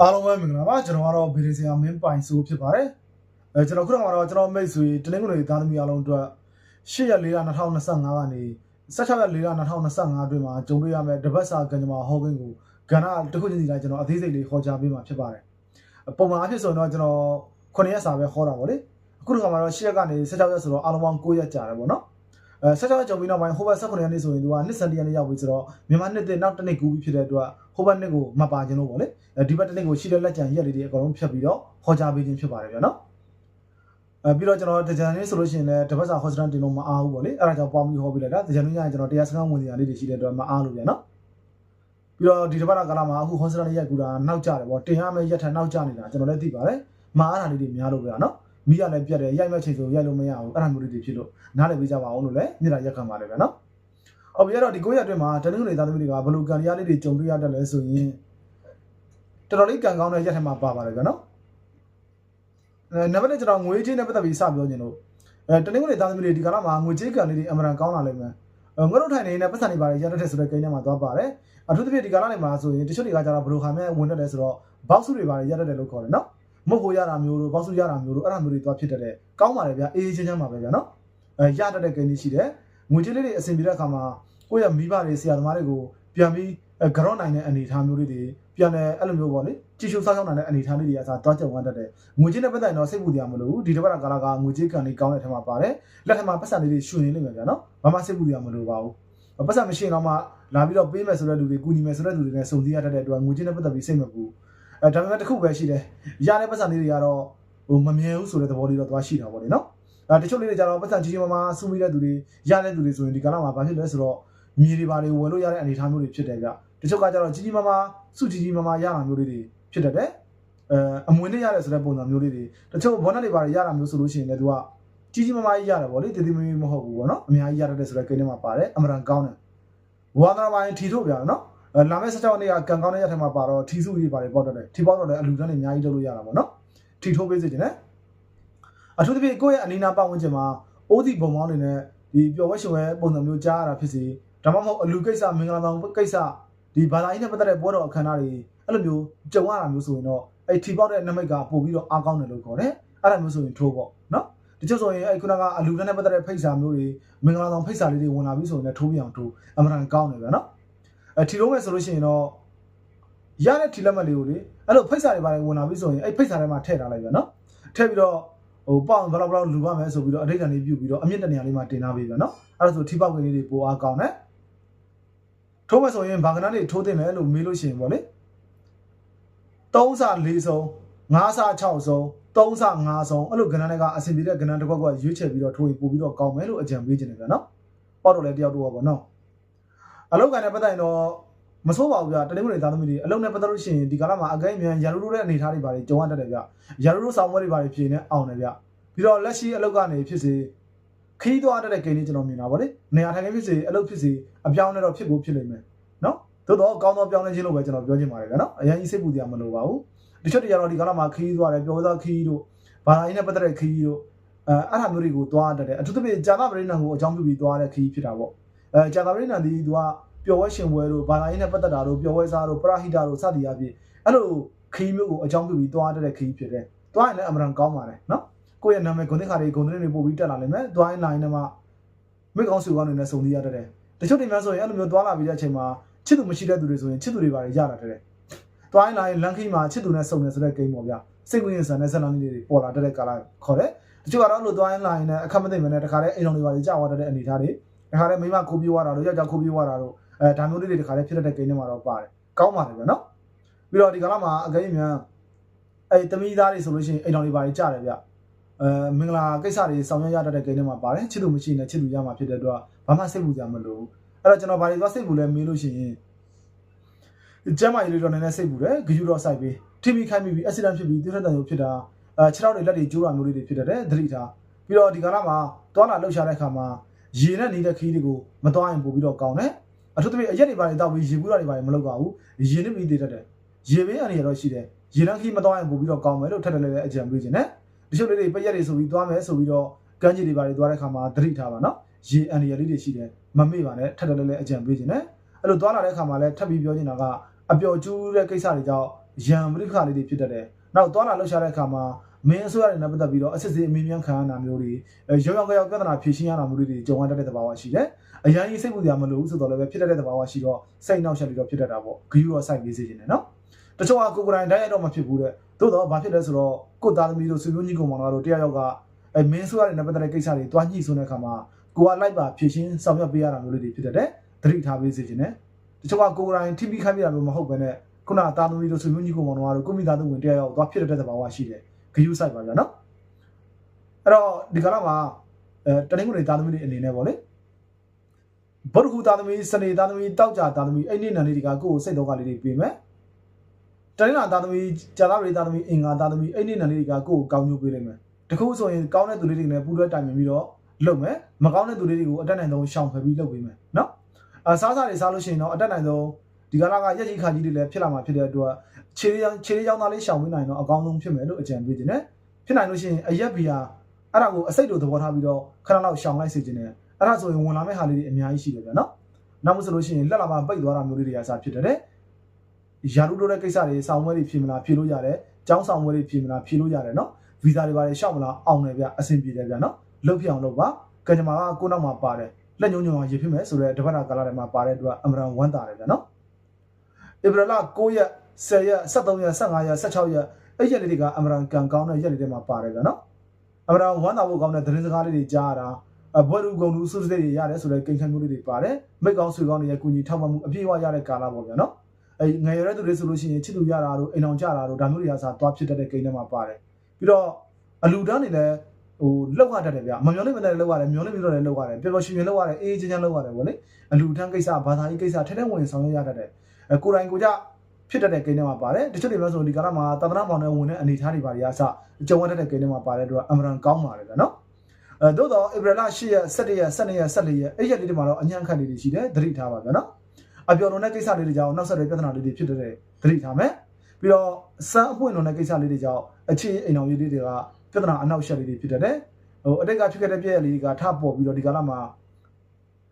အားလုံးပဲမင်္ဂလာပါကျွန်တော်ကတော့ဗီဒီဆီယာမင်းပိုင်ဆိုဖြစ်ပါတယ်အဲကျွန်တော်ခုနကတော့ကျွန်တော်မိတ်ဆွေတနင်္ဂနွေသားသမီးအားလုံးအတွက်8ရက်4လ2025ကနေ16ရက်4လ2025အတွင်းမှာကြုံတွေ့ရမယ့်တပတ်စာကံကြမ္မာဟောခင်းကိုကဏ္ဍတစ်ခုချင်းစီတိုင်းကျွန်တော်အသေးစိတ်လေးဟောကြားပေးမှာဖြစ်ပါတယ်ပုံမှန်အဖြစ်ဆိုရင်တော့ကျွန်တော်9ရက်စာပဲဟောတာပေါ့လေအခုဒီခါမှာတော့8ရက်ကနေ16ရက်ဆိုတော့အားလုံးပေါင်း9ရက်ကြာတယ်ပေါ့နော်အဲ16ရက်ကြုံပြီးနောက်ပိုင်းဟိုဘက်18ရက်နေ့ဆိုရင်သူကနှစ်စံတရက်နေ့ရောက်ပြီဆိုတော့မြန်မာနှစ်တဲ့နောက်တစ်နှစ်ကူးပြီးဖြစ်တဲ့အတွက်ဟိုဘက်နှစ်ကိုမပါခြင်းလို့ပေါ့လေအဲ ဒီဘက်တစ်နေ့ကိုရှိတဲ့လက်ကျန်ရက်လေးတွေအကုန်လုံးဖြတ်ပြီးတော့ဟောကြားပေးခြင်းဖြစ်ပါတယ်ဗျာနော်အဲပြီးတော့ကျွန်တော်တကြံလေးဆိုလို့ရှိရင်လည်းတစ်ပတ်စာဟောစတန်တင်လို့မအားဘူးပေါ့လေအဲ့ဒါကြောင့်ပေါင်းပြီးဟောပေးလိုက်တာတကြံလေးညရင်ကျွန်တော်တရားစခန်းဝင်နေရလေးတွေရှိတဲ့အတွက်မအားလို့ဗျာနော်ပြီးတော့ဒီတစ်ပတ်ကကာလမှာအခုဟောစတန်လေးရက်ကူတာနောက်ကျတယ်ပေါ့တင်ရမယ့်ရက်ထန်နောက်ကျနေတာကျွန်တော်လည်းသိပါတယ်မအားတာလေးတွေများလို့ဗျာနော်မိရလည်းပြတ်တယ်ရိုက်မဲ့ချိန်ဆိုရိုက်လို့မရဘူးအဲ့ဒါမျိုးလေးတွေဖြစ်လို့နားလည်ပေးကြပါအောင်လို့လည်းမြေတာရက်ခံပါတယ်ဗျာနော်အော်ပြီးတော့ဒီ9ရက်အတွင်းမှာတနင်္ဂနွေသားသမီးတွေကဘယ်လိုကံရလေးတွေကြုံတွေ့ရတတ်လဲဆိုရင် တော်တော်လေးကံကောင်းတဲ့ရက်ထက်မှာပါပါတယ်ဗျာနော်အဲနံပါတ်1ကျွန်တော်ငွေချင်းနဲ့ပတ်သက်ပြီးစပြောချင်လို့အဲတနင်္ဂနွေသားသမီးတွေဒီကာလမှာငွေကြေးကံလေးတွေအမှန်တန်ကောင်းလာလိမ့်မယ်အဲငွေတို့ထိုင်နေတဲ့ပတ်စံတွေပါတယ်ရတတ်တဲ့ဆိုတဲ့ကိန်းထဲမှာသွားပါတယ်အထူးသဖြင့်ဒီကာလတွေမှာဆိုရင်တချို့တွေကကျတော့ဘယ်လိုခါမဲ့ဝင်တတ်တယ်ဆိုတော့ဘောက်စုတွေပါတယ်ရတတ်တယ်လို့ခေါ်တယ်နော်မဟုတ်ကိုရတာမျိုးတို့ဘောက်စုရတာမျိုးတို့အဲ့ဒါမျိုးတွေသွားဖြစ်တတ်တယ်ကောင်းပါတယ်ဗျာအေးအေးချမ်းချမ်းပါပဲဗျာနော်အဲရတတ်တဲ့ကိန်းလေးရှိတယ်ငွေကြေးလေးတွေအဆင်ပြေတဲ့အခါမှာကိုယ့်ရဲ့မိဘတွေဆရာသမားတွေကိုပြန်ပြီး အဲကြော့နိုင်တဲ့အနေအထားမျိုးလေးတွေပြန်တယ်အဲ့လိုမျိုးပေါ့လေကြည့်ရှုစောင့်ရှောက်နိုင်တဲ့အနေအထားလေးတွေကစားသွားကြုံရတတ်တယ်ငွေကြေးနဲ့ပတ်သက်ရင်တော့စိတ်ပူတရားမလို့ဒီတစ်ပတ်ကကာလကငွေကြေးကံလေးကောင်းတဲ့ထက်မှာပါတယ်လက်ထက်မှာပတ်စံလေးတွေရှင်နေလိမ့်မယ်ဗျာနော်ဘာမှစိတ်ပူတရားမလို့ပါဘူးပတ်စံမရှိရင်တော့မှလာပြီးတော့ပေးမယ်ဆိုတဲ့လူတွေကူညီမယ်ဆိုတဲ့လူတွေနဲ့စုံစည်းရတတ်တဲ့အတွက်ငွေကြေးနဲ့ပတ်သက်ပြီးစိတ်မပူအဲဒါပေမဲ့တစ်ခုပဲရှိတယ်ရတဲ့ပတ်စံလေးတွေကတော့ဟိုမမြဲဘူးဆိုတဲ့သဘောလေးတော့သွားရှိတာပေါ့လေနော်အဲတချို့လေးတွေကျတော့ပတ်စံကြီးကြီးမားမားစုမိတဲ့သူတွေရတဲ့သူတွေဆိုရင်ဒီကာလမှာဘာဖြစ်လဲဆိုတော့မြေတွေပါတွေဝယ်လို့ရတဲ့အနေအထားမျိုးတွေဖြစ်တယ်ဗျ တချို့ကကျတော့ကြီးကြီးမားမားစုကြီးကြီးမားမားရတာမျိုးလေးတွေဖြစ်တတ်တယ်အဲအမွေနဲ့ရတယ်ဆိုတဲ့ပုံစံမျိုးလေးတွေတချို့ဘောနက်တွေပါရတာမျိုးဆိုလို့ရှိရင်လည်းသူကကြီးကြီးမားမားကြီးရတယ်ဗောလေတည်တည်မီမီမဟုတ်ဘူးဗောနော်အများကြီးရတတ်တယ်ဆိုတဲ့ကိန်းထဲမှာပါတယ်အမရန်ကောင်းတယ်ဝါသနာပိုင်းထီထုတ်ပြနော်အဲလာမယ့်16နေ့ကကံကောင်းတဲ့ရက်ထဲမှာပါတော့ထီစုကြီးပါတယ်ပေါ့တော့တယ်ထီပေါက်တော့လည်းအလူတန်းတွေအများကြီးလုပ်လို့ရတာဗောနော်ထီထုတ်ပေးစေချင်တယ်အထူးသဖြင့်ကိုယ့်ရဲ့အနီးနားပတ်ဝန်းကျင်မှာအိုးဒီဘုံမောင်းနေနဲ့ဒီပျော်ဝဲရှင်ဝဲပုံစံမျိုးကြားရတာဖြစ်စီဒါမှမဟုတ်အလူကိစ္စမင်္ဂလာဆောင်ကိစ္စ ဒီဘာသာရေးနဲ့ပတ်သက်တဲ့ပွဲတော်အခမ်းအနားတွေအဲ့လိုမျိုးကြုံရတာမျိုးဆိုရင်တော့အဲ့ထီပေါက်တဲ့နမိတ်ကပို့ပြီးတော့အားကောင်းတယ်လို့ခေါ်တယ်အဲ့ဒါမျိုးဆိုရင်ထိုးပေါ့နော်ဒီကျဆိုရင်အဲ့ခုနကအလူနဲ့ပတ်သက်တဲ့ဖိတ်စာမျိုးတွေမင်္ဂလာဆောင်ဖိတ်စာလေးတွေဝင်လာပြီးဆိုရင်လည်းထိုးပြအောင်ထိုးအမှန်တန်ကောင်းတယ်ဗျာနော်အဲ့ထီလုံးမဲ့ဆိုလို့ရှိရင်တော့ရတဲ့ထီလက်မှတ်လေးကိုလေအဲ့လိုဖိတ်စာတွေပါဝင်လာပြီးဆိုရင်အဲ့ဖိတ်စာထဲမှာထည့်ထားလိုက်ဗျာနော်ထည့်ပြီးတော့ဟိုပေါင်ဘယ်လောက်ဘယ်လောက်လူရမယ်ဆိုပြီးတော့အထိတ်တန်လေးပြုတ်ပြီးတော့အမြင့်တနေရာလေးမှာတင်ထားပေးဗျာနော်အဲ့ဒါဆိုထီပေါက်ကလေးတွေပိုအားကောင်းတယ် ထိုးမယ်ဆိုရင်ဘာကနားလေးထိုးတင်မယ်လို့မေးလို့ရှိရင်ပေါ့လေ3စာ4ဆုံး5စာ6ဆုံး3စာ5ဆုံးအဲ့လိုကဏ္ဍတွေကအဆင်ပြေတဲ့ကဏ္ဍတစ်ခွက်ကရွေးချယ်ပြီးတော့ထိုးရင်ပို့ပြီးတော့ကောင်းမယ်လို့အကြံပေးခြင်းတယ်ဗျာနော်ပေါ့တော့လည်းတယောက်တော့ပေါ့နော်အလောက်ကန်နဲ့ပတ်သက်ရင်တော့မဆိုးပါဘူးဗျာတနင်္ဂနွေသားသမီးတွေအလုံးနဲ့ပတ်သက်လို့ရှိရင်ဒီကာလမှာအကိုင်းမြန်ရလူလူတဲ့အနေအထားတွေပါတယ်ကြုံရတတ်တယ်ဗျရလူလူဆောင်ပွဲတွေပါတယ်ဖြေနေအောင်တယ်ဗျပြီးတော့လက်ရှိအလောက်ကနေဖြစ်စေ ခီးသွားတတ်တဲ့ဂိမ်းလေးကျွန်တော်မြင်တာဗောလေနေရာထိုင်ခင်းဖြစ်စေအလုပ်ဖြစ်စေအပြောင်းနဲ့တော့ဖြစ်ကိုဖြစ်လိမ့်မယ်နော်သို့တော့ကောင်းသောပြောင်းလဲခြင်းလို့ပဲကျွန်တော်ပြောချင်ပါတယ်ဗျာနော်အရင်ကြီးစိတ်ပူတရားမလိုပါဘူးတချို့တရားတော်ဒီကာလမှာခီးသွားတယ်ပြောသားခီးတို့ဘာသာရေးနဲ့ပတ်သက်တဲ့ခီးတို့အဲအဲ့ဒါမျိုးတွေကိုသွားတတ်တယ်အထူးသဖြင့်ဂျာသာပရိနံကိုအကြောင်းပြုပြီးသွားတဲ့ခီးဖြစ်တာပေါ့အဲဂျာသာပရိနံဒီသူကပျော်ဝဲရှင်ပွဲတို့ဘာသာရေးနဲ့ပတ်သက်တာတို့ပျော်ဝဲစားတို့ပရဟိတတို့စသည်အဖြစ်အဲ့လိုခီးမျိုးကိုအကြောင်းပြုပြီးသွားတဲ့ခီးဖြစ်တယ်သွားရင်လည်းအမှန်ကောင်းပါတယ်နော် ကိုယ့်ရဲ့နာမည်ဂုဏ်သိက္ခာတွေဂုဏ်သတင်းတွေပို့ပြီးတက်လာလိမ့်မယ်သွားရင်လာရင်လည်းမိကောင်းစုကောင်းတွေနဲ့စုံစည်းရတတ်တယ်တချို့တင်များဆိုရင်အဲ့လိုမျိုးသွားလာပြီးတဲ့အချိန်မှာချစ်သူမရှိတဲ့သူတွေဆိုရင်ချစ်သူတွေပါရလာတတ်တယ်သွားရင်လာရင်လမ်းခီးမှာချစ်သူနဲ့စုံတယ်ဆိုတဲ့ဂိမ်းပေါ့ဗျစိတ်ဝင်စားတဲ့ဇာတ်လမ်းလေးတွေပေါ်လာတတ်တဲ့ကာလခေါ်တယ်တချို့ကတော့အဲ့လိုသွားရင်လာရင်လည်းအခက်မသိမနဲ့တခါတည်းအိမ်တော်တွေပါကြာသွားတတ်တဲ့အနေအထားတွေတခါတည်းမိမကိုပြေးသွားတာတို့ယောက်ျားကိုပြေးသွားတာတို့အဲဒါမျိုးလေးတွေတခါတည်းဖြစ်တတ်တဲ့ဂိမ်းတွေမှာတော့ပါတယ်ကောင်းပါတယ်ဗျနော်ပြီးတော့ဒီကာလမှာအကယ်၍မြန်အဲတမိသားတွေဆိုလို့ရှိရင်အိမ်တော်တွေပါကြာတယ်ဗျ အဲမင်္ဂလာကိစ္စတွေဆောင်ရွက်ရတတ်တဲ့ဂိမ်းတွေမှာပါတယ်ချစ်သူမရှိနဲ့ချစ်သူရမှာဖြစ်တဲ့အတွက်ဘာမှစိတ်ပူကြမလို့အဲ့တော့ကျွန်တော်ဘာတွေသွားစိတ်ပူလဲမေးလို့ရှိရင်ကျမ်းမာရေးလေးတော့နည်းနည်းစိတ်ပူတယ်ဂယူတော့စိုက်ပြီးထိမိခိုင်းမိပြီးအက်ဆီဒန့်ဖြစ်ပြီးတိထက်တန်ရုပ်ဖြစ်တာအဲခြေထောက်တွေလက်တွေကျိုးတာမျိုးလေးတွေဖြစ်တတ်တယ်သတိထားပြီးတော့ဒီကာလမှာသွားလာလှုပ်ရှားတဲ့အခါမှာရေနဲ့နေတဲ့ခီးတွေကိုမသွားရင်ပို့ပြီးတော့ကောင်းတယ်အထူးသဖြင့်အရက်တွေပါနေတော့ပြီးရေဘူးတာတွေပါမလုပ်ပါဘူးရေနဲ့ပြီးသေးတတ်တယ်ရေဘေးအနေရတော့ရှိတယ်ရေနှခီးမသွားရင်ပို့ပြီးတော့ကောင်းမယ်လို့ထပ်တယ်လည်းအကြံပေးခြင်းနဲ့ တချို့လေးတွေပရက်တွေဆိုပြီးသွားမယ်ဆိုပြီးတော့ကမ်းခြေတွေပါတွေသွားတဲ့အခါမှာသတိထားပါနော်ရေအန်ဒီရလေးတွေရှိတယ်မမေ့ပါနဲ့ထပ်တယ်လည်းအကြံပေးခြင်းနဲ့အဲ့လိုသွားလာတဲ့အခါမှာလည်းထပ်ပြီးပြောချင်တာကအပျော်ကျူးတဲ့ကိစ္စတွေကြောင့်ရန်ပရိခါလေးတွေဖြစ်တတ်တယ်နောက်သွားလာလှုပ်ရှားတဲ့အခါမှာမင်းအစိုးရတွေနဲ့ပတ်သက်ပြီးတော့အစစ်စစ်အမင်းမြန်ခံရတာမျိုးတွေအဲရောရောင်ကြောင်ပြဿနာဖြေရှင်းရတာမျိုးတွေကြုံရတတ်တဲ့သဘာဝရှိတယ်အရင်ကြီးစိတ်ပူစရာမလိုဘူးဆိုတော့လည်းပဲဖြစ်တတ်တဲ့သဘာဝရှိတော့စိတ်နှောက်ယှက်ပြီးတော့ဖြစ်တတ်တာပေါ့ဂယူတော့စိုက်ပေးစေချင်တယ်နော်တချို့ကကိုယ်ကိုယ်တိုင်တိုင်းရတော့မဖြစ်ဘူးတဲ့ သို့တော့ဘာဖြစ်လဲဆိုတော့ကိုယ်သားသမီးတို့ဆွေမျိုးကြီးကောင်မောင်တို့တယောက်ယောက်ကအဲမင်းဆိုရတဲ့နဲ့ပတ်သက်တဲ့ကိစ္စတွေတွားညှိဆိုတဲ့အခါမှာကိုကလိုက်ပါဖြည့်ရှင်းဆောင်ရွက်ပေးရတာမျိုးလေးတွေဖြစ်တတ်တယ်သတိထားပေးစေချင်တယ်တချို့ကကိုယ်ကိုယ်တိုင်ထိပြီးခိုင်းပြတာမျိုးမဟုတ်ဘဲနဲ့ခုနသားသမီးတို့ဆွေမျိုးကြီးကောင်မောင်တို့ကိုမိသားစုဝင်တယောက်ယောက်သွားဖြစ်တတ်တဲ့သဘာဝရှိတယ်ဂယူဆိုင်ပါဗျာနော်အဲ့တော့ဒီကလာမှာအဲတနင်္ဂနွေသားသမီးတွေအနေနဲ့ပေါ့လေဘုရခုသားသမီးစနေသားသမီးတောက်ကြသားသမီးအဲ့ဒီနံလေးတွေကကိုယ့်ကိုစိတ်တော့ကလေးတွေပြင်မယ် တနင်္လာသားသမီးကြာလာရီသားသမီးအင်္ဂါသားသမီးအဲ့ဒီနံလေးတွေကကိုယ့်ကိုကောင်းကျိုးပေးလိမ့်မယ်တခုဆိုရင်ကောင်းတဲ့သူလေးတွေနဲ့ပူးတွဲတိုင်ပင်ပြီးတော့လုပ်မယ်မကောင်းတဲ့သူလေးတွေကိုအတက်နိုင်ဆုံးရှောင်ဖယ်ပြီးလုပ်ပေးမယ်နော်အစားစားတွေစားလို့ရှိရင်တော့အတက်နိုင်ဆုံးဒီကလာကရက်ကြီးခါကြီးတွေလည်းဖြစ်လာမှာဖြစ်တဲ့အတွက်ခြေလေးခြေလေးချောင်းသားလေးရှောင်ပေးနိုင်တော့အကောင်းဆုံးဖြစ်မယ်လို့အကြံပေးခြင်းနဲ့ဖြစ်နိုင်လို့ရှိရင်အရက်ဘီယာအဲ့ဒါကိုအစိတ်လိုသဘောထားပြီးတော့ခဏလောက်ရှောင်လိုက်စေခြင်းနဲ့အဲ့ဒါဆိုရင်ဝင်လာမယ့်ဟာလေးတွေအများကြီးရှိတယ်ဗျာနော်နောက်မှဆိုလို့ရှိရင်လက်လာမှာပိတ်သွားတာမျိုးလေးတွေအစားဖြစ်တယ် တဲ့ယာရုတို့တဲ့ကိစ္စတွေစောင်းဝဲတွေဖြေမလားဖြေလို့ရတယ်ကျောင်းဆောင်ဝဲတွေဖြေမလားဖြေလို့ရတယ်နော်ဗီဇာတွေပါတယ်ရှောက်မလားအောင်တယ်ဗျအဆင်ပြေတယ်ဗျနော်လုတ်ပြအောင်လုပ်ပါကကြမာကကိုနောက်မှာပါတယ်လက်ညုံညုံအောင်ရေဖြစ်မယ်ဆိုတော့တပတ်တာကာလထဲမှာပါတဲ့အတွက်အမရန်ဝမ်းတာတယ်ဗျနော်ဧပြီလ9ရက်10ရက်13ရက်15ရက်16ရက်အဲ့ရက်လေးတွေက အမရန်ကန်ကောင်းတဲ့ရက်လေးတွေမှာပါတယ်ဗျနော်အမရန်ဝမ်းတာဖို့ကောင်းတဲ့သတင်းစကားလေးတွေကြားရတာအဘွယ်လူကုံလူစုစတဲ့တွေရတယ်ဆိုတော့ကိန်းခန်းမျိုးလေးတွေပါတယ်မိတ်ကောင်းဆွေကောင်းတွေရဲ့ကုညီထောက်ပံ့မှုအပြည့်အဝရတဲ့ကာလပေါ့ဗျာနော် အဲငယ်ရတဲ့သူတွေဆိုလို့ရှိရင်ချစ်သူရတာတို့အိမ်အောင်ကြတာတို့ဒါမျိုးတွေကစားသွားဖြစ်တတ်တဲ့ကိန်းထဲမှာပါတယ်ပြီးတော့အလူတန်းတွေလည်းဟိုလောက်ရတတ်တယ်ဗျမမျောလေးမနဲ့လောက်ရတယ်မျောလေးမလို့လည်းလောက်ရတယ်ပျော်ပျော်ရွှင်ရွှင်လောက်ရတယ်အေးအေးချမ်းချမ်းလောက်ရတယ်ဗောလေအလူတန်းကိစ္စဘာသာရေးကိစ္စထဲထဲဝင်ဆောင်ရွက်ရတတ်တယ်အဲကိုယ်တိုင်ကိုကြဖြစ်တတ်တဲ့ကိန်းထဲမှာပါတယ်တချို့တွေပြောဆိုဒီကာလမှာသာသနာပေါင်းနဲ့ဝင်တဲ့အနေအထားတွေပါတွေအစကြုံရတတ်တဲ့ကိန်းထဲမှာပါတဲ့အတွက်အမရန်ကောင်းပါတယ်ဗျနော်အဲသို့တော့ဧပြီလ10ရက်17ရက်12ရက်14ရက်အဲ့ရက်လေးတွေမှာတော့အညံ့ခတ်လေးတွေရှိတယ်သတိထားပါဗျနော် အပျော်လွန်တဲ့ကိစ္စလေးတွေကြောင့်နောက်ဆက်တွဲပြဿနာလေးတွေဖြစ်တဲ့သတိထားမယ်ပြီးတော့စမ်းအပွင့်လွန်တဲ့ကိစ္စလေးတွေကြောင့်အခြေအိမ်အောင်ရေးလေးတွေကပြဿနာအနောက်ရှက်လေးတွေဖြစ်တဲ့ဟိုအတိတ်ကဖြစ်ခဲ့တဲ့ပြည့်ရလေးတွေကထပေါ်ပြီးတော့ဒီကာလမှာ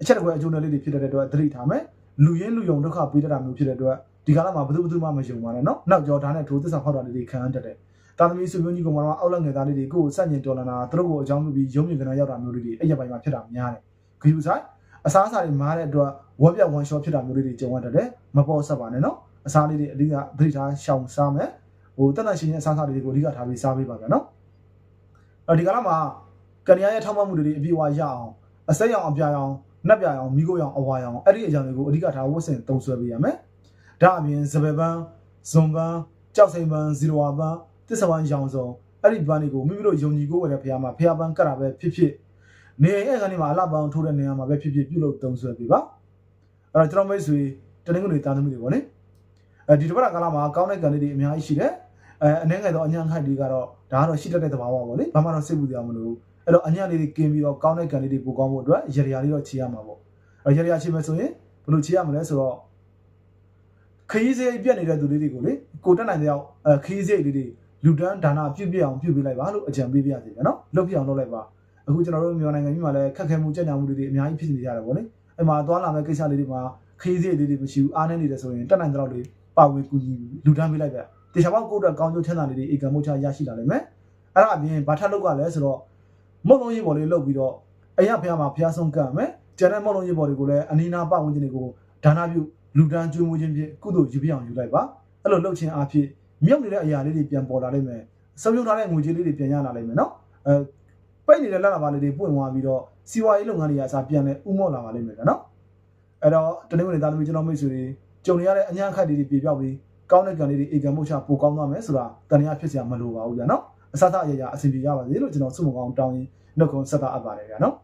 အချက်တကွယ်အကျိုးနယ်လေးတွေဖြစ်တဲ့အတွက်သတိထားမယ်လူရင်းလူယုံဒုက္ခပေးတတ်တာမျိုးဖြစ်တဲ့အတွက်ဒီကာလမှာဘယ်သူဘယ်သူမှမယုံပါနဲ့နော်နောက်ကြောဒါနဲ့ဒိုးသစ္စာဖောက်တာလေးတွေခံရတတ်တယ်တာသမီစုမျိုးကြီးကောင်မတော်အောက်လက်ငယ်သားလေးတွေကိုစန့်ကျင်တော်လာတာသူတို့ကိုအကြောင်းပြုပြီးရုံးမြင်ကြတာရောက်တာမျိုးတွေအဲ့ရပိုင်းမှာဖြစ်တာများတယ်ဂယူဆိုင် အစားအစာတွေမားတဲ့အတွက်ဝက်ပြက်ဝမ်ရှော့ဖြစ်တာမျိုးတွေကြုံရတတ်တယ်မပေါ်ဆက်ပါနဲ့နော်အစားလေးတွေအဓိကသတိထားရှောင်စားမယ်ဟိုတက်တက်ရှင်ရှင်အစားအစာတွေကိုအဓိကထားပြီးစားပေးပါဗျာနော်အဲဒီကလာမှာကဏ္ဍရဲ့ထောက်ပံ့မှုတွေအပြည့်အဝရအောင်အစက်ရောင်အပြာရောင်နက်ပြာရောင်မိခိုးရောင်အဝါရောင်အဲ့ဒီအရာတွေကိုအဓိကထားဝတ်ဆင်သုံးစွဲပေးရမယ်ဒါအပြင်စပယ်ပန်းဇွန်ပန်းကြောက်စိမ်ပန်းဇီရိုဝါပန်းတစ္ဆပန်းရောင်စုံအဲ့ဒီပန်းတွေကိုမိမိတို့ယုံကြည်ကိုယ်ဝယ်တဲ့ဖရားမှာဖရားပန်းကတ်တာပဲဖြစ်ဖြစ် နေအဲ့ကနေမှာအလှပန်းထိုးတဲ့နေရာမှာပဲဖြစ်ဖြစ်ပြုလုပ်သုံးဆွဲပေးပါအဲ့တော့ကျွန်တော်မိတ်ဆွေတနင်္ဂနွေတာသမီးတွေပေါ့လေအဲဒီတစ်ပတ်ကာလမှာကောင်းတဲ့ကံလေးတွေအများကြီးရှိတယ်အဲအနေငယ်တော့အညံ့ခိုက်လေးကတော့ဒါကတော့ရှိတတ်တဲ့သဘာဝပေါ့လေဘာမှတော့စိတ်ပူစရာမလိုဘူးအဲ့တော့အညံ့လေးတွေကင်းပြီးတော့ကောင်းတဲ့ကံလေးတွေပိုကောင်းဖို့အတွက်ရရလေးတော့ချေရမှာပေါ့အဲ့ရရချေမယ်ဆိုရင်ဘယ်လိုချေရမလဲဆိုတော့ခရီးစရိတ်ပြတ်နေတဲ့သူလေးတွေကိုလေကိုတက်နိုင်တဲ့အောင်အဲခရီးစရိတ်လေးတွေလူတန်းဒါနပြုတ်ပြအောင်ပြုတ်ပေးလိုက်ပါလို့အကြံပေးပြရစီပဲနော်လုပ်ပြအောင်လုပ်လိုက်ပါ အခုကျွန်တော်တို့မြန်မာနိုင်ငံကြီးမှာလည်းခက်ခဲမှုကြက်ညောင်မှုတွေအများကြီးဖြစ်နေကြတယ်ဗောလေအဲ့မှာသွားလာမဲ့ကိစ္စလေးတွေမှာခရီးစရိတ်လေးတွေမရှိဘူးအားနေနေတယ်ဆိုရင်တက်နိုင်တဲ့လောက်လေးပါဝင်ကူညီလူတန်းပေးလိုက်ပဲတေချာပေါက်ကိုယ့်အတွက်ကောင်းကျိုးချမ်းသာလေးတွေအေကံမှုချရရှိလာနိုင်မယ်အဲ့ဒါအပြင်ဘာထပ်လုပ်ကလဲဆိုတော့မုတ်လုံးရေးပေါ်လေးလုပ်ပြီးတော့အရာဖះမှာဖះဆုံးကံမယ်ကျန်တဲ့မုတ်လုံးရေးပေါ်တွေကိုလည်းအနီးနားပတ်ဝန်းကျင်တွေကိုဒါနပြုလူတန်းကျွေးမွေးခြင်းဖြင့်ကုသိုလ်ယူပြအောင်ယူလိုက်ပါအဲ့လိုလုပ်ခြင်းအဖြစ်မြုပ်နေတဲ့အရာလေးတွေပြန်ပေါ်လာနိုင်မယ်စုံပြုံထားတဲ့ငွေကြေးလေးတွေပြန်ရလာနိုင်မယ်နော်အဲ ပိတ်နေတဲ့လက်လာပါလေးတွေပွင့်သွားပြီးတော့စီဝါရေးလုပ်ငန်းတွေအစားပြန်လဲဥမော့လာပါလိမ့်မယ်နော်အဲ့တော့တနေ့ကနေ့သားသမီးကျွန်တော်မိတ်ဆွေတွေကြုံရတဲ့အညာခတ်တွေပြေပြောက်ပြီးကောင်းတဲ့ကံလေးတွေအေကံမှုချပိုကောင်းသွားမယ်ဆိုတာတန်ရာဖြစ်စရာမလိုပါဘူးဗျာနော်အစသအရာရာအဆင်ပြေရပါစေလို့ကျွန်တော်ဆုမကောင်းတောင်းရင်နှုတ်ခွန်းဆက်တာအပ်ပါတယ်ဗျာနော်